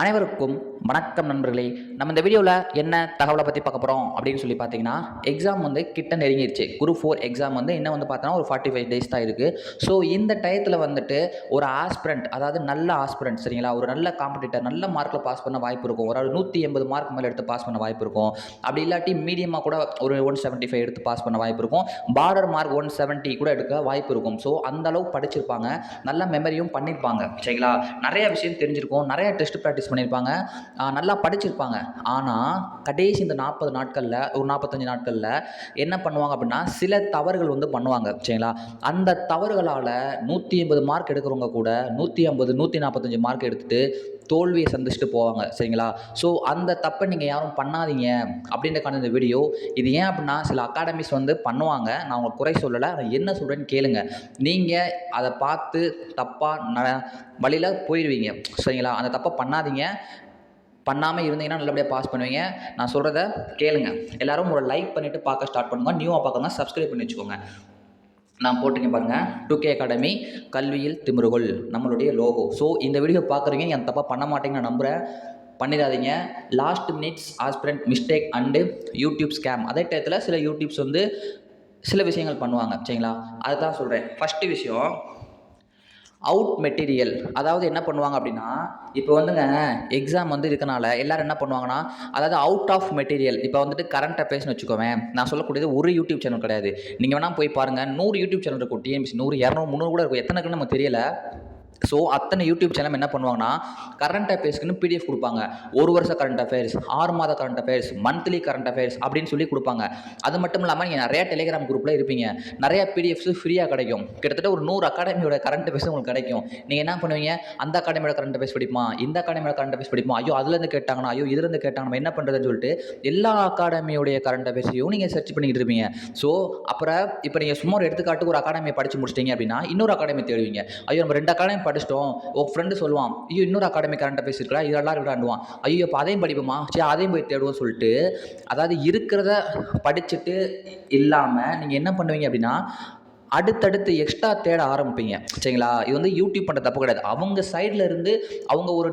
அனைவருக்கும் வணக்கம் நண்பர்களே. நம்ம இந்த வீடியோவில் என்ன தகவலை பற்றி பார்க்க போகிறோம் அப்படின்னு சொல்லி பார்த்தீங்கன்னா எக்ஸாம் வந்து கிட்ட நெருங்கிடுச்சு குரூப் ஃபோர் எக்ஸாம் வந்து இன்னும் வந்து பார்த்தோன்னா ஒரு ஃபார்ட்டி ஃபைவ் டேஸ் தான் இருக்குது ஸோ இந்த டயத்தில் வந்துட்டு ஒரு ஆஸ்பிரண்ட் அதாவது நல்ல ஆஸ்பிரண்ட் சரிங்களா? ஒரு நல்ல காம்படிட்டர் நல்ல மார்க்கில் பாஸ் பண்ண வாய்ப்பு இருக்கும். ஒரு நூற்றி எண்பது மார்க் மேலே எடுத்து பாஸ் பண்ண வாய்ப்பு இருக்கும். அப்படி இல்லாட்டி மீடியமாக கூட ஒரு ஒன் செவன்ட்டி ஃபைவ் எடுத்து பாஸ் பண்ண வாய்ப்பு இருக்கும். பார்டர் மார்க் ஒன் செவன்ட்டி கூட எடுக்க வாய்ப்பு இருக்கும். ஸோ அந்த அளவுக்கு படிச்சிருப்பாங்க. நல்ல மெமரியும் பண்ணியிருப்பாங்க சரிங்களா? நிறைய விஷயம் தெரிஞ்சிருக்கும். நிறைய டெஸ்ட் ப்ராக்டிஸ் பண்ணியிருப்பாங்க. நல்லா படிச்சிருப்பாங்க. ஆனால் கடைசி இந்த நாற்பது நாட்களில் ஒரு நாற்பத்தஞ்சு நாட்களில் என்ன பண்ணுவாங்க அப்படின்னா சில தவறுகள் வந்து பண்ணுவாங்க. சரிங்களா? அந்த தவறுகளால் நூற்றி எண்பது மார்க் எடுக்கிறவங்க கூட நூற்றி ஐம்பது நூற்றி நாற்பத்தஞ்சு மார்க் எடுத்துகிட்டு தோல்வியை சந்திச்சுட்டு போவாங்க சரிங்களா? ஸோ அந்த தப்பை நீங்கள் யாரும் பண்ணாதீங்க அப்படின்றக்கான இந்த வீடியோ இது ஏன் அப்படின்னா சில அகாடமிஸ் வந்து பண்ணுவாங்க. நான் உங்களுக்கு குறை சொல்லலை. நான் என்ன சொல்கிறேன்னு கேளுங்க. நீங்கள் அதை பார்த்து தப்பாக ந வழியில் போயிடுவீங்க சரிங்களா? அந்த தப்பை பண்ணாதீங்க. பண்ணாமல் இருந்தீங்கன்னா நல்லபடியாக பாஸ் பண்ணுவீங்க. நான் சொல்கிறத கேளுங்க. எல்லாரும் ஒரு லைக் பண்ணிவிட்டு பார்க்க ஸ்டார்ட் பண்ணுங்கள் நியூவாக பார்க்கங்க சப்ஸ்கிரைப் பண்ணி வச்சுக்கோங்க. நான் போட்டிருக்கேன் பாருங்கள் டூ கே அகாடமி கல்வியில் திமிருகொள் நம்மளுடைய லோகோ ஸோ இந்த வீடியோ பார்க்குறீங்க என் தப்பாக பண்ண மாட்டேங்கன்னு நான் நம்புகிறேன் பண்ணிடாதீங்க. Last minutes aspirant mistake and YouTube scam அதே டயத்தில் சில யூடியூப்ஸ் வந்து சில விஷயங்கள் பண்ணுவாங்க. சரிங்களா? அதுதான் சொல்கிறேன் ஃபஸ்ட்டு விஷயம் அவுட் மெட்டீரியல் அதாவது என்ன பண்ணுவாங்க அப்படின்னா இப்போ வந்துங்க எக்ஸாம் வந்து இருக்கனால எல்லாரும் என்ன பண்ணுவாங்கன்னா அதாவது அவுட் ஆஃப் மெட்டீரியல் இப்போ வந்துட்டு கரண்ட் அஃபேர்ஸ்னு வச்சுக்கோவேன் நான் சொல்லக்கூடியது ஒரு யூடியூப் சேனல் கிடையாது. நீங்கள் வேணால் போய் பாருங்கள் நூறு யூடியூப் சேனல் இருக்கும் டிஎம்சி நூறு இரநூறு முந்நூறு கூட இருக்கும். எத்தனைக்குன்னு நமக்கு தெரியல. ஸோ அத்தனை யூடியூப் சேனல் என்ன பண்ணுவாங்கன்னா கரண்ட் அஃபேர்ஸ்க்குன்னு பிடிஎஃப் கொடுப்பாங்க. ஒரு வருஷம் கரண்ட் அஃபேர்ஸ் ஆறு மாத current affairs monthly current affairs அப்படின்னு சொல்லி கொடுப்பாங்க. அது மட்டும் இல்லாமல் நீங்கள் நிறைய டெலிகிராம் குரூப்பில் இருப்பீங்க. நிறையா பிடிஎஃப்ஸ் ஃப்ரீயாக கிடைக்கும். கிட்டத்தட்ட ஒரு நூறு அகாடமியோட கரண்ட் அஃபேர்ஸ் உங்களுக்கு கிடைக்கும். நீங்கள் என்ன பண்ணுவீங்க? அந்த அகாடமியோட கரண்ட் அஃபேர்ஸ் படிப்பா இந்த அகாடமியோட கரண்ட் அஃபேர்ஸ் படிப்பா ஐயோ அதுலேருந்து கேட்டாங்கன்னா ஐயோ இதுலேருந்து கேட்டாங்க நம்ம என்ன பண்ணுறதுன்னு சொல்லிட்டு எல்லா அகாடமியோடைய கரண்ட் அஃபேர்ஸையும் நீங்கள் சர்ச் பண்ணிக்கிட்டு இருப்பீங்க. ஸோ அப்புறம் இப்போ நீங்கள் சும்மா ஒரு எடுத்துக்காட்டுக்கு ஒரு அகாடமியை படித்து முடிச்சிட்டீங்க அப்படின்னா இன்னொரு அகாடமி தேடுவீங்க. ஐயோ நம்ம ரெண்டு அகாடமி படிச்சிட்டோம். உன் ஃப்ரெண்டு சொல்லுவான் ஐயோ இன்னொரு அகாடமி கரண்ட்டை பேசியிருக்கா இதெல்லாம் விடாண்டுவான் ஐயோ இப்போ அதையும் படிப்போமா? சரி அதையும் போய் தேடுவோம் சொல்லிட்டு அதாவது இருக்கிறத படிச்சுட்டு இல்லாமல் நீங்கள் என்ன பண்ணுவீங்க அப்படின்னா அடுத்தடுத்து எக்ஸ்ட்ரா தேட ஆரம்பிப்பீங்க. சரிங்களா? இது வந்து யூடியூப் பண்ணுற தப்பு கிடையாது. அவங்க சைடில் இருந்து அவங்க ஒரு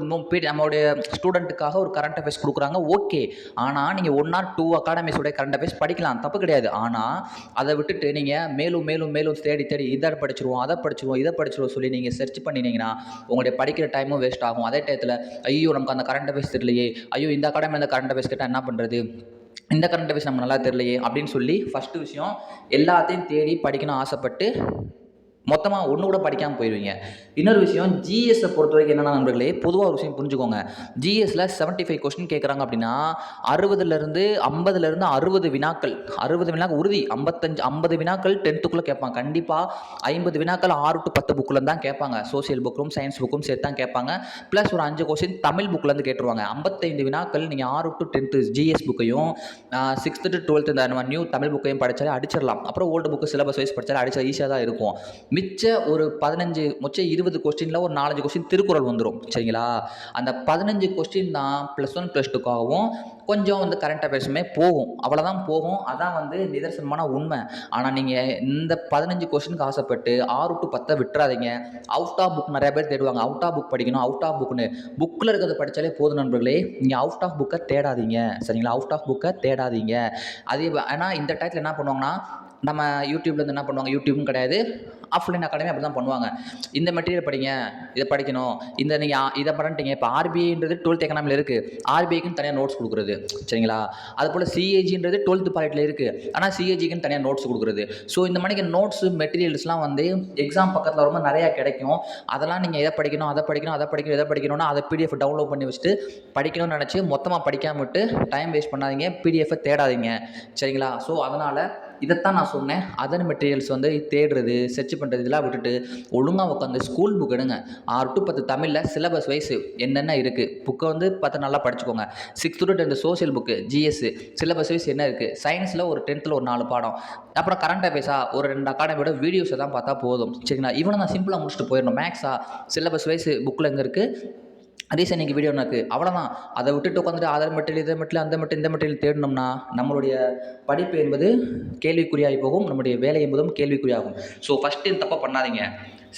நம்மளுடைய ஸ்டூடெண்ட்டுக்காக ஒரு கரண்ட் அஃபேர்ஸ் கொடுக்குறாங்க ஓகே ஆனால் நீங்கள் ஒன் ஆர் டூ அகாடமிஸோடைய கரண்ட் அஃபேர்ஸ் படிக்கலாம். தப்பு கிடையாது. ஆனால் அதை விட்டுட்டு நீங்கள் மேலும் மேலும் மேலும் தேடி தேடி இதை படிச்சிருவோம் அதை படிச்சிருவோம் இதை படிச்சிருவோம் சொல்லி நீங்கள் சர்ச் பண்ணினீங்கன்னா உங்களுடைய படிக்கிற டைமும் வேஸ்ட் ஆகும். அதே டயத்தில் ஐயோ நமக்கு அந்த கரண்ட் அஃபேர்ஸ் தெரியலையே. ஐயோ இந்த அகாடமி அந்த கரண்ட் அஃபேர்ஸ் கேட்டால் என்ன பண்ணுறது இந்த கரண்ட் அஃபேர்ஸ் நம்ம நல்லா தெரியலையே அப்படின்னு சொல்லி ஃபஸ்ட்டு விஷயம் எல்லாத்தையும் தேடி படிக்கணும் ஆசைப்பட்டு மொத்தமாக ஒன்று கூட படிக்காமல் போயிடுவீங்க இன்னொரு விஷயம் ஜிஎஸ்ஸை பொறுத்த வரைக்கும் என்னென்ன நண்பர்களே பொதுவாக ஒரு விஷயம் புரிஞ்சுக்கோங்க. ஜிஎஸ்ல செவன்ட்டி ஃபைவ் கொஸ்டின் கேட்குறாங்க அப்படின்னா அறுபதுலேருந்து ஐம்பதுலேருந்து அறுபது வினாக்கள் அறுபது வினாக்கள் உறுதி ஐம்பத்தஞ்சு ஐம்பது வினாக்கள் டென்த்துக்குள்ளே கேட்பாங்க. கண்டிப்பாக ஐம்பது வினாக்கள் ஆறு டு பத்து புக்கில் தான் கேட்பாங்க. சோசியல் புக்கும் சயின்ஸ் புக்கும் சேர்த்து தான் கேட்பாங்க. ப்ளஸ் ஒரு அஞ்சு கொஸ்டின் தமிழ் புக்லேருந்து கேட்டுருவாங்க. ஐம்பத்தைந்து வினாக்கள் நீங்கள் ஆறு டு டென்த்து ஜிஎஸ் புக்கையும் சிக்ஸ்த்து டு டுவெல்த்து இந்த நியூ தமிழ் புக்கையும் படித்தாலே அடிச்சிடலாம். அப்புறம் ஓல்டு புக்கு சிலபஸ் வைஸ் படித்தாலே அடிச்சா ஈஸியாக தான் இருக்கும். மிச்ச ஒரு பதினஞ்சு மிச்ச இருபது கொஸ்டினில் ஒரு நாலஞ்சு கொஸ்டின் திருக்குறள் வந்துடும் சரிங்களா? அந்த பதினஞ்சு கொஸ்டின் தான் ப்ளஸ் ஒன் ப்ளஸ் டூக்காகவும் கொஞ்சம் வந்து கரண்ட் அஃபேர்ஸுமே போகும். அவ்வளோதான் போகும். அதான் வந்து நிதர்சனமான உண்மை. ஆனால் நீங்கள் இந்த பதினஞ்சு கொஸ்டினுக்கு ஆசைப்பட்டு ஆறு டு பத்தை விட்டுறாதீங்க. அவுட் ஆஃப் புக் நிறைய பேர் தேடுவாங்க. அவுட் ஆஃப் புக் படிக்கணும். அவுட் ஆஃப் புக்னு புக்கில் இருக்கிறத படித்தாலே போதும் நண்பர்களே. நீங்கள் அவுட் ஆஃப் புக்கை தேடாதீங்க. சரிங்களா? அவுட் ஆஃப் புக்கை தேடாதீங்க. அதே ஆனால் இந்த டயத்தில் என்ன பண்ணுவாங்கன்னா நம்ம யூடியூப்லேருந்து என்ன பண்ணுவாங்க? யூடியூப்பும் கிடையாது. ஆஃப்லைன் அகாடமி அப்படி தான் பண்ணுவாங்க. இந்த மெட்டீரியல் படிங்க. இதை படிக்கணும். இந்த நீங்கள் இதை பண்ணிட்டீங்க. இப்போ ஆர்பிஐன்றது டுவெல்த் எக்கனாமியில் இருக்குது ஆர்பிஐக்குன்னு தனியாக நோட்ஸ் கொடுக்குறது. சரிங்களா? அது போல் சிஏஜின்றது டுவெல்த் பாயிண்டில் இருக்குது ஆனால் சிஏஜிக்குன்னு தனியாக நோட்ஸ் கொடுக்குறது. ஸோ இந்த மாதிரி நோட்ஸு மெட்டீரியல்ஸ்லாம் வந்து எக்ஸாம் பக்கத்தில் ரொம்ப நிறையா கிடைக்கும். அதெல்லாம் நீங்கள் எதை படிக்கணும் அதை படிக்கணும் அதை படிக்கணும் எதை படிக்கணும்னா அதை பிடிஎஃப் டவுன்லோட் பண்ணி வச்சுட்டு படிக்கணும்னு நினச்சி மொத்தமாக படிக்காம விட்டு டைம் வேஸ்ட் பண்ணாதீங்க. பிடிஎஃப்பை தேடாதீங்க. சரிங்களா? ஸோ அதனால் இதைத்தான் நான் சொன்னேன். அதர் மெட்டீரியல்ஸ் வந்து தேடுறது சர்ச் பண்ணுறது இதெல்லாம் விட்டுட்டு ஒழுங்காக உட்காந்து ஸ்கூல் புக் எடுங்க. ஆறு டு பத்து தமிழில் சிலபஸ் வைஸ் என்னென்ன இருக்குது புக்கை வந்து பார்த்து நல்லா படிச்சுக்கோங்க. Sixth to tenth social book GS syllabus wise என்ன இருக்குது சயின்ஸில் ஒரு டென்த்தில் ஒரு நாலு பாடம். அப்புறம் கரண்ட் அஃபேர்ஸா ஒரு ரெண்டு அகாடமியோட வீடியோஸை தான் பார்த்தா போதும். சரிங்களா? இவனை நான் சிம்பிளாக முடிச்சுட்டு போயிடணும். மேக்ஸா சிலபஸ் வைஸ் புக்கில் எங்கே இருக்குது ரீசனிங் வீடியோ எனக்கு அவ்வளோதான் அதை விட்டுட்டு உட்காந்துட்டு ஆதார் மெட்டீரியல் இதை மெட்டீரியல் அந்த மெட்டீரியல் இந்த மெட்டீரியல் தேடினோம்னா நம்மளுடைய படிப்பு என்பது கேள்விக்குறியாகி போகும் நம்முடைய வேலை என்பதும் கேள்விக்குறியாகும். ஸோ ஃபஸ்ட்டு இந்த தப்பை பண்ணாதீங்க.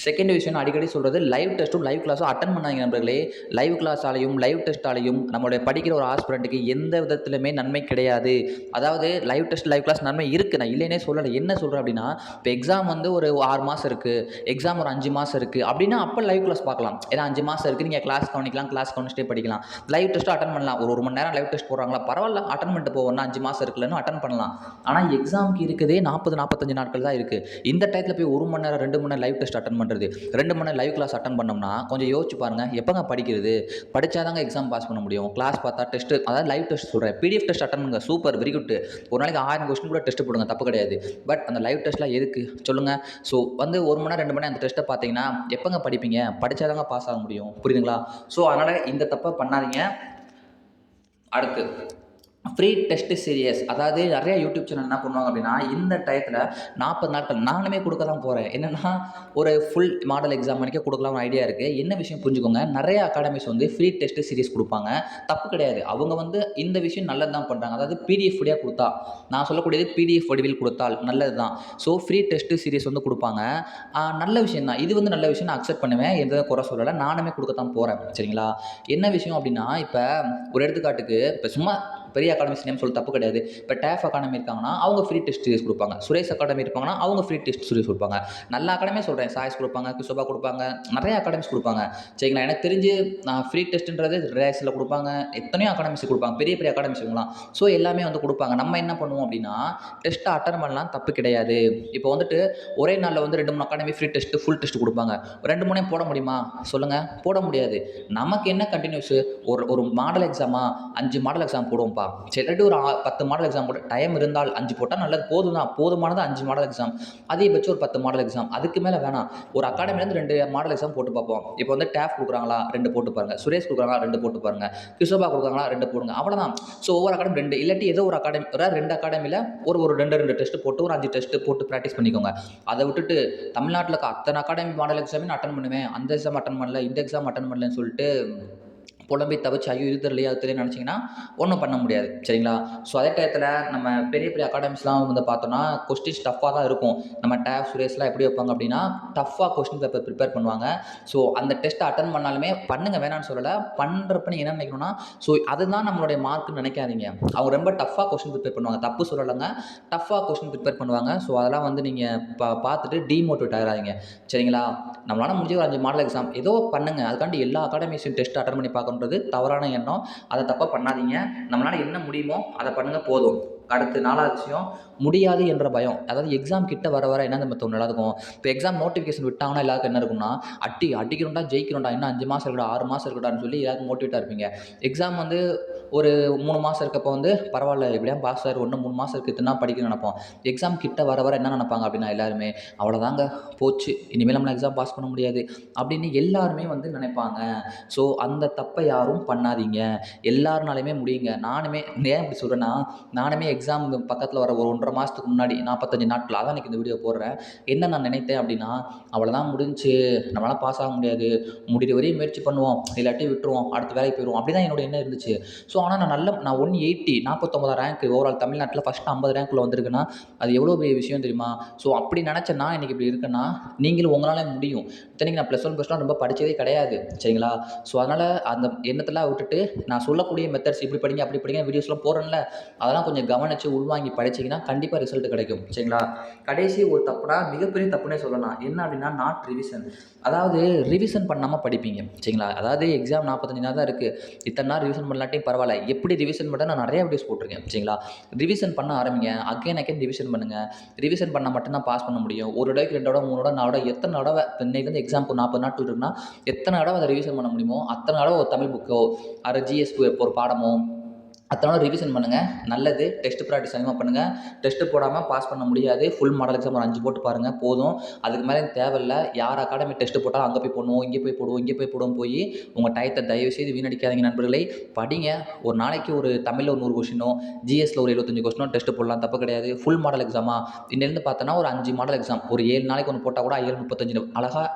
செகண்ட் விஷயம் அடிக்கடி சொல்கிறது லைவ் டெஸ்ட்டும் லைவ் கிளாஸும் அட்டன் பண்ணாங்க நண்பர்களே. லைவ் கிளாஸாலையும் லைவ் டெஸ்ட்டாலையும் நம்மளுடைய படிக்கிற ஒரு ஆஸ்பிரண்ட்டுக்கு எந்த விதத்துலையுமே நன்மை கிடையாது. அதாவது லைவ் டெஸ்ட் லைவ் கிளாஸ் நன்மை இருக்குது நான் இல்லைனே சொல்லலை. என்ன சொல்கிறேன் அப்படின்னா இப்போ எக்ஸாம் வந்து ஒரு ஆறு மாதம் இருக்குது எக்ஸாம் ஒரு அஞ்சு மாதம் இருக்குது அப்படின்னா அப்போ லைவ் கிளாஸ் பார்க்கலாம். ஏன்னா அஞ்சு மாதம் இருக்குது நீங்கள் கிளாஸ் கவனிக்கலாம் கிளாஸ் கவனிச்சிட்டே படிக்கலாம். லைவ் டெஸ்ட்டும் அட்டன் பண்ணலாம். ஒரு ஒரு மணி நேரம் லைவ் டெஸ்ட் போடுறாங்களா? பரவாயில்ல. அட்டன் பண்ணிட்டு போவோம்னா அஞ்சு மாதம் இருக்குல்லன்னு அட்டன் பண்ணலாம். ஆனால் எக்ஸாமுக்கு இருக்குதே நாற்பது நாற்பத்தஞ்சு நாட்கள் தான் இருக்குது இந்த டயத்தில் போய் ஒரு மணி நேரம் ரெண்டு மணி நேரம் லைவ் டெஸ்ட் அட்டன் பண்ணுறது ரெண்டு மணி நேரம் லைவ் கிளாஸ் அட்டன் பண்ணோம்னா கொஞ்சம் யோசிச்சு பாருங்கள் எப்போங்க படிக்கிறது? படிச்சாதாங்க எக்ஸாம் பாஸ் பண்ண முடியும். கிளாஸ் பார்த்தா டெஸ்ட் அதாவது லைவ் டெஸ்ட் சொல்கிறேன் பிடிஎஃப் டெஸ்ட் அட்டன் பண்ணுங்க. சூப்பர் வெரி குட் ஒரு நாளைக்கு ஆயிரம் கொஸ்டின் கூட டெஸ்ட் போடுங்க தப்பு கிடையாது. பட் அந்த லைவ் டெஸ்ட்லாம் எதுக்கு? சொல்லுங்கள் ஸோ வந்து ஒரு மணி நேரம் ரெண்டு மணி நேரம் அந்த டெஸ்ட்டை பார்த்தீங்கன்னா எப்போங்க படிப்பீங்க? படிச்சாதாங்க பாஸ் ஆக முடியும். புரியுதுங்களா? ஸோ அதனால் இந்த தப்பை பண்ணாதீங்க. அடுத்து. ஃப்ரீ டெஸ்ட் சீரியஸ் அதாவது நிறைய யூடியூப் சேனல் என்ன பண்ணுவாங்க அப்படின்னா இந்த டயத்தில் நாற்பது நாட்கள் நானுமே கொடுக்க தான் போகிறேன் என்னென்னா ஒரு ஃபுல் மாடல் எக்ஸாம் வரைக்கும் கொடுக்கலாம்னு ஐடியா இருக்குது என்ன விஷயம் புரிஞ்சுக்கோங்க? நிறைய அகாடமிஸ் வந்து ஃப்ரீ டெஸ்ட் சீரியஸ் கொடுப்பாங்க. தப்பு கிடையாது. அவங்க வந்து இந்த விஷயம் நல்லது தான் பண்ணுறாங்க அதாவது பிடிஎஃப் வடியாக கொடுத்தா நான் சொல்லக்கூடியது பிடிஎஃப் வடிவில் கொடுத்தால் நல்லது தான். ஸோ ஃப்ரீ டெஸ்ட் சீரியஸ் வந்து கொடுப்பாங்க. நல்ல விஷயம் தான். இது வந்து நல்ல விஷயம். நான் அக்செப்ட் பண்ணுவேன். எந்த குறை சொல்லலை. நானுமே கொடுக்க தான் போகிறேன் சரிங்களா? என்ன விஷயம் அப்படின்னா இப்போ ஒரு எடுத்துக்காட்டுக்கு இப்போ சும்மா பெரிய அகாடமிஸ் நேம் சொல்ல தப்பு கிடையாது. இப்போ டேஃப் அகாடமி இருக்காங்கன்னா அவங்க ஃப்ரீ டெஸ்ட் சீரிஸ் கொடுப்பாங்க. சுரேஷ் அகாடமி இருப்பாங்கன்னா அவங்க ஃப்ரீ டெஸ்ட் சீரிஸ் கொடுப்பாங்க. நல்ல அகாடமியே சொல்கிறேன் சாய்ஸ் கொடுப்பாங்க கிஷோபா கொடுப்பாங்க நிறைய அகாடமிஸ் கொடுப்பாங்க. சரிங்களா? எனக்கு தெரிஞ்சு நான் ஃப்ரீ டெஸ்ட்டுன்றது ரேஸில் கொடுப்பாங்க. எத்தனையோ அகாடமிஸ் கொடுப்பாங்க. பெரிய பெரிய அகாடமிஸ் இவங்களாம் ஸோ எல்லாமே வந்து கொடுப்பாங்க. நம்ம என்ன பண்ணுவோம் அப்படின்னா டெஸ்ட்டை அட்டன் பண்ணலாம். தப்பு கிடையாது. இப்போ வந்துட்டு ஒரே நாளில் வந்து ரெண்டு மூணு academy free test full test கொடுப்பாங்க. ரெண்டு மூணையும் போட முடியுமா? சொல்லுங்கள் போட முடியாது. நமக்கு என்ன கண்டினியூஸ் ஒரு ஒரு மாடல் எக்ஸாமா அஞ்சு மாடல் எக்ஸாம் போடுவோம் சரி இல்லாட்டி ஒரு பத்து மாடல் எக்ஸாம் போட்டு டைம் இருந்தால் அஞ்சு போட்டால் நல்லது போதும் தான் போதுமானது அஞ்சு மாடல் எக்ஸாம் அதிகபட்சம் ஒரு பத்து மாடல் எக்ஸாம் அதுக்கு மேலே வேணாம். ஒரு அகாடமிலேருந்து ரெண்டு மாடல் எக்ஸாம் போட்டு பார்ப்போம். இப்போ வந்து டேஃப் கொடுக்குறாங்களா ரெண்டு போட்டு பாருங்க. சுரேஷ் கொடுக்குறாங்களா ரெண்டு போட்டு பாருங்க. கிஷோபா கொடுக்குறாங்களா ரெண்டு போடுங்க. அவ்வளோதான் ஸோ ஒவ்வொரு அகாடமி ரெண்டு. இல்லாட்டி ஏதோ ஒரு அகாடமி ஒரு ரெண்டு அகாடமியில் ஒரு ஒரு ரெண்டு ரெண்டு டெஸ்ட் போட்டு ஒரு அஞ்சு டெஸ்ட் போட்டு ப்ராக்டிஸ் பண்ணிக்கோங்க. அதை விட்டுட்டு தமிழ்நாட்டில் இருக்க அத்தனை அகாடமி மாடல் எக்ஸாமே நான் அட்டன் பண்ணுவேன். அந்த எக்ஸாம் அட்டன் பண்ணல இந்த எக்ஸாம் அட்டன் பண்ணலன்னு சொல்லிட்டு புலம்பி தவிச்சு ஐயோ இது தெரியலையா அது தெரியல நினச்சிங்கன்னா ஒன்றும் பண்ண முடியாது. சரிங்களா? ஸோ அதே டயத்தில் நம்ம பெரிய பெரிய அகாடமிஸ்லாம் வந்து பார்த்தோன்னா கொஸ்டின்ஸ் டஃப்பாக தான் இருக்கும். நம்ம டேப் சுரேஸ்லாம் எப்படி வைப்பாங்க அப்படின்னா டஃப்பாக கொஸ்டின் பேப்பர் ப்ரிப்பேர் பண்ணுவாங்க. ஸோ அந்த டெஸ்ட்டை அட்டன் பண்ணாலுமே பண்ணுங்க வேணான்னு சொல்லலை பண்ணுறப்ப நீங்கள் என்ன நினைக்கணும்னா ஸோ அதுதான் நம்மளுடைய மார்க்குன்னு நினைக்காதீங்க. அவங்க ரொம்ப டஃப்பாக கொஸ்டின் ப்ரிப்பேர் பண்ணுவாங்க. தப்பு சொல்லலைங்க டஃப்பாக கொஸ்டின் ப்ரிப்பேர் பண்ணுவாங்க. ஸோ அதெல்லாம் வந்து நீங்கள் பா பார்த்துட்டு டிமோட்டிவேட் ஆகிறாதீங்க சரிங்களா? நம்மளால முடிஞ்ச ஒரு அஞ்சு மாடல் எக்ஸாம் ஏதோ பண்ணுங்க. அதுக்காண்டி எல்லா அகாடமிஸையும் டெஸ்ட் அட்டன் பண்ணி பார்க்கணும். பண்ணுறது தவறான எண்ணம். அதை தப்பாக பண்ணாதீங்க. நம்மளால் என்ன முடியுமோ அதை பண்ணுங்கள் போதும். அடுத்து நாலாவது விஷயம் முடியாது என்ற பயம். அதாவது எக்ஸாம் கிட்ட வர வர என்ன நம்ம தோணலாம் இருக்கும் இப்போ எக்ஸாம் நோட்டிஃபிகேஷன் விட்டாங்கன்னா எல்லாருக்கும் என்ன இருக்கும்னா அட்டி அடிக்கிறோம்டா ஜெயிக்கிறோம்டா இன்னும் அஞ்சு மாதம் இருக்கடா ஆறு மாதம் இருக்கடான்னு சொல்லி எல்லாருக்கும் மோட்டிவேட்டாக இருப்பீங்க. எக்ஸாம் வந்து ஒரு மூணு மாதம் இருக்கப்போ வந்து பரவாயில்ல எப்படியா பாஸ் ஆகிரு ஒன்று மூணு மாதம் இருக்குது இத்தனை படிக்கணும்னு நினைப்போம். எக்ஸாம் கிட்ட வர வர என்ன நினைப்பாங்க அப்படின்னா எல்லாருமே அவ்வளோதாங்க போச்சு. இனிமேல் நம்மளை எக்ஸாம் பாஸ் பண்ண முடியாது. அப்படின்னு எல்லாருமே வந்து நினைப்பாங்க. ஸோ அந்த தப்பை யாரும் பண்ணாதீங்க. எல்லாருனாலையுமே முடியுங்க. நானுமே ஏன் இப்படி சொல்கிறேன்னா நானுமே எக்ஸாம் பக்கத்தில் வர ஒரு ஒன்றரை மாதத்துக்கு முன்னாடி நாற்பத்தஞ்சு நாட்கள் அதான் எனக்கு இந்த வீடியோ போடுறேன். என்ன நான் நினைத்தேன் அப்படின்னா அவ்வளோதான் முடிஞ்சு நம்மளால் பாஸ் ஆக முடியாது. முடிகிற வரையும் முயற்சி பண்ணுவோம். இல்லாட்டி விட்டுருவோம். அடுத்த வேலைக்கு போயிடுவோம் அப்படி தான் என்னோட எண்ணம் இருந்துச்சு. ஸோ ஆனால் நான் நல்ல நான் ஒன் எயிட்டி நாற்பத்தொம்பதாம் ரேங்க் ஓவரால் தமிழ்நாட்டில் ஃபஸ்ட்டு ஐம்பது ரேங்க்கில் வந்திருக்குன்னா அது எவ்வளோ பெரிய விஷயம் தெரியுமா? ஸோ அப்படி நினச்சேன்னா இன்னைக்கு இப்படி இருக்கேன்னா நீங்களும் உங்களால் முடியும். இத்தனைக்கு நான் ப்ளஸ் ஒன் ப்ளஸ் ரொம்ப படித்ததே கிடையாது. சரிங்களா? ஸோ அதனால் அந்த எண்ணத்தெல்லாம் விட்டுட்டு நான் சொல்லக்கூடிய மெத்தட்ஸ் இப்படி படிங்க அப்படி படிங்க வீடியோஸ்லாம் போகிறேன்ல அதெல்லாம் கொஞ்சம் கவனித்து உள்வாங்கி படிச்சீங்கன்னா கண்டிப்பாக ரிசல்ட் கிடைக்கும் சரிங்களா? கடைசி ஒரு தப்புனா மிகப்பெரிய தப்புனே சொல்லலாம். என்ன அப்படின்னா நாட் ரிவிஷன் அதாவது ரிவிஷன் பண்ணாமல் படிப்பீங்க சரிங்களா? அதாவது எக்ஸாம் நாற்பத்தஞ்சு நாள் தான் இருக்குது இத்தனை நாள் ரிவிஷன் பண்ணலாட்டியும் பரவாயில்ல. எப்படி ரிவிஷன் பண்ண நான் நிறைய வீடியோஸ் போட்டிருக்கேன் சரிங்களா? ரிவிஷன் பண்ண ஆரம்பிங்க. அகைன் அகைன் ரிவிஷன் பண்ணுங்கள் ரிவிஷன் பண்ணால் மட்டும்தான் பாஸ் பண்ண முடியும். ஒரு தடவைக்கு ரெண்டு தடவை மூணு தடவை நாலு தடவை எத்தனை தடவை இன்னைக்கு எக்ஸாம்க்கு நாற்பது நாட்கள் இருக்குன்னா எத்தனை தடவை அதை ரிவிஷன் பண்ண முடியுமோ அத்தனை தடவை ஒரு தமிழ் புக்கோ அது ஜிஎஸ் ஒரு பாடமோ அத்தனை ரிவிஷன் பண்ணுங்கள் நல்லது. டெஸ்ட் ப்ராக்டிஸ் அதிகமாக பண்ணுங்கள் டெஸ்ட்டு போடாமல் பாஸ் பண்ண முடியாது. ஃபுல் மாடல் எக்ஸாம் ஒரு அஞ்சு போட்டு பாருங்கள் போதும். அதுக்கு மேலே தேவையில்ல. யார் அகாடமி டெஸ்ட்டு போட்டாலும் அங்கே போய் போடணும் இங்கே போய் போடுவோம் இங்கே போய் போடுவோம் போய் உங்கள் டயத்தை தயவு செய்து வீணடிக்காதீங்க நண்பர்களை. படிங்க. ஒரு நாளைக்கு ஒரு தமிழில் ஒரு நூறு கொஷினோ ஜிஎஸ்ல ஒரு எழுபத்தஞ்சு கொஷினோ டெஸ்ட் போடலாம். தப்பு கிடையாது. ஃபுல் மாடல் எக்ஸாமா இன்னிலேருந்து பார்த்தோன்னா ஒரு அஞ்சு மாடல் எக்ஸாம் ஒரு ஏழு நாளைக்கு ஒன்று போட்டால் கூட ஏழு முப்பத்தஞ்சு அழகாக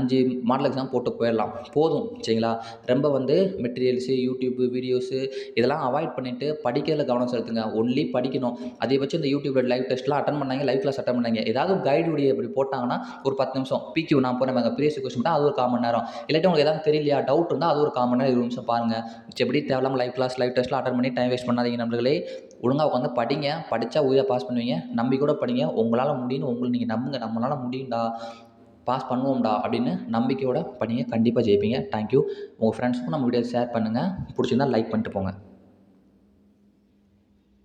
அஞ்சு மாடல் எக்ஸாம் போட்டு போயிடலாம். போதும். சரிங்களா? ரொம்ப வந்து மெட்டீரியல்ஸு யூடியூப்பு வீடியோஸு இதெல்லாம் அவாய்ட் பண்ணி பண்ணிவிட்டு படிக்கிறதுல கவனம் செலுத்துங்க. ஒன்லி படிக்கணும். அதிகபட்சம் இந்த யூடியூப்ல லைவ் டெஸ்ட்லாம் அட்டன் பண்ணாங்க லைவ் கிளாஸ் அட்டன் பண்ணாங்க ஏதாவது கைடு வீடியோ இப்படி போட்டாங்கன்னா ஒரு பத்து நிமிஷம். பிக்யூ நான் போகிறேன் பாருங்க. ப்ரீவியஸ் கொஸ்டின் அது ஒரு காமன் நேரம். இல்லாட்டி உங்களுக்கு எதாவது தெரியலையா? டவுட் இருந்தால் அது ஒரு காமன் நேரம். இருபது நிமிஷம் பாருங்கள் எப்படி தேவையில்லாமல் லைவ் கிளாஸ் லைவ் டெஸ்ட்லாம் அட்டன் பண்ணி டைம் வேஸ்ட் பண்ணாதீங்க நம்மளே ஒழுங்காக உட்காந்து படிங்க. படித்தா உயிரை பாஸ் பண்ணுவீங்க. நம்பிக்கையோட படிங்க. உங்களால் முடியும்னு உங்களை நீங்கள் நம்புங்க. நம்மளால் முடியும்டா. பாஸ் பண்ணுவோம்டா அப்படின்னு நம்பிக்கையோட படிங்க. கண்டிப்பாக ஜெயிப்பீங்க. தேங்க்யூ உங்கள் ஃப்ரெண்ட்ஸுக்கும் நம்ம வீடியோ ஷேர் பண்ணுங்கள் பிடிச்சிருந்தா லைக் பண்ணிட்டு போங்க.